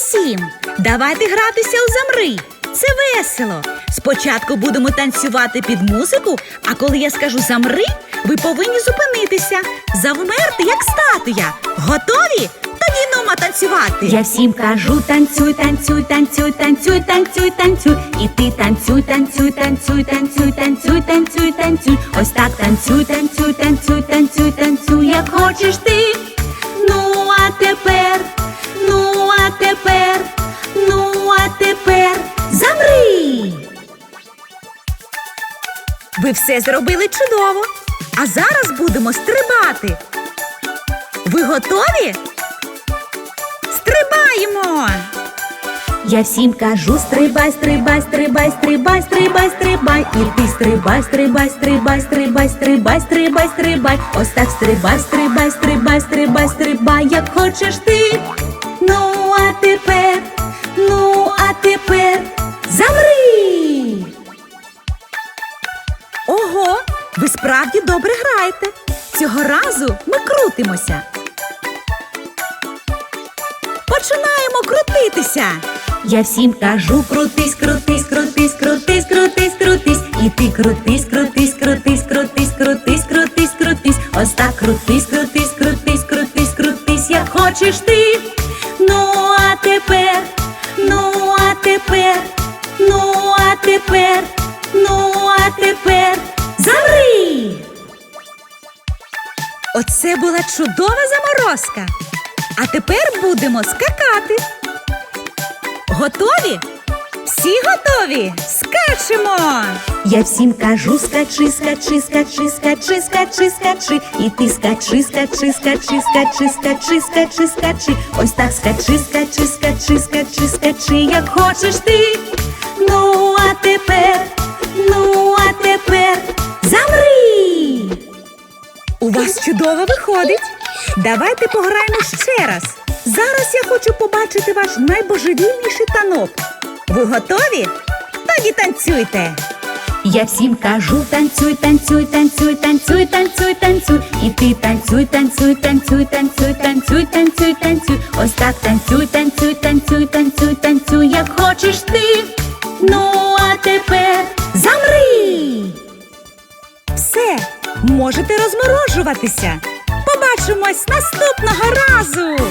усім! Давайте гратися у замри. Це весело. Спочатку будемо танцювати під музику, а коли я скажу замри, ви повинні зупинитися, завмерти, як статуя. Готові? Тоді нума танцювати. Я всім кажу, танцюй, танцюй, танцюй, танцюй, танцюй, танцюй. І ти танцюй, танцюй, танцюй, танцюй, танцюй, танцюй, танцюй. Ось так танцюй, танцюй, танцюй, танцюй, танцюй, як хочеш ти. Ви все зробили чудово. А зараз будемо стрибати. Ви готові? Стрибаємо! Я всім кажу, стрибай, стрибай, стрибай, стрибай, стрибай, стрибай. І ти стрибай, стрибай, стрибай, стрибай, стрибай, стрибай, стрибай. Ось так стрибай, стрибай, стрибай, стрибай, стрибай, як хочеш ти. Ну, а тепер, Ого, ви справді добре граєте. Цього разу ми крутимося. Починаємо крутитися. Я всім кажу, крутись, крутись, крутись, крутись, крутись, крутись. І ти крутись, крутись, крутись, крутись, крутись, крутись, крутись. Ось так крутись, крутись, крутись, крутись, крутись, як хочеш ти. Ну, а тепер, ну, а тепер, Оце була чудова заморозка. А тепер будемо скакати. Готові? Всі готові? Скачемо! Я всім кажу, скачи, скачи, скачи, скачи, скачи, скачи. І ти скачи, скачи, скачи, скачи, скачи, скачи, скачи. Ось так скачи, скачи, скачи, скачи, скачи, як хочеш ти. Ну, а тепер, вас чудово виходить. Давайте пограємо ще раз. Зараз я хочу побачити ваш найбожевільніший танок. Ви готові? Тоді танцюйте. Я всім кажу, танцюй, танцюй, танцюй, танцюй, танцюй, танцюй. І ти танцюй, танцюй, танцюй, танцюй, танцюй, танцюй, танцюй. Ось так танцюй, танцюй, танцюй, танцюй, танцюй, як хочеш ти. Ну, а тепер замри. Все, можете розморожуватися. Побачимось наступного разу.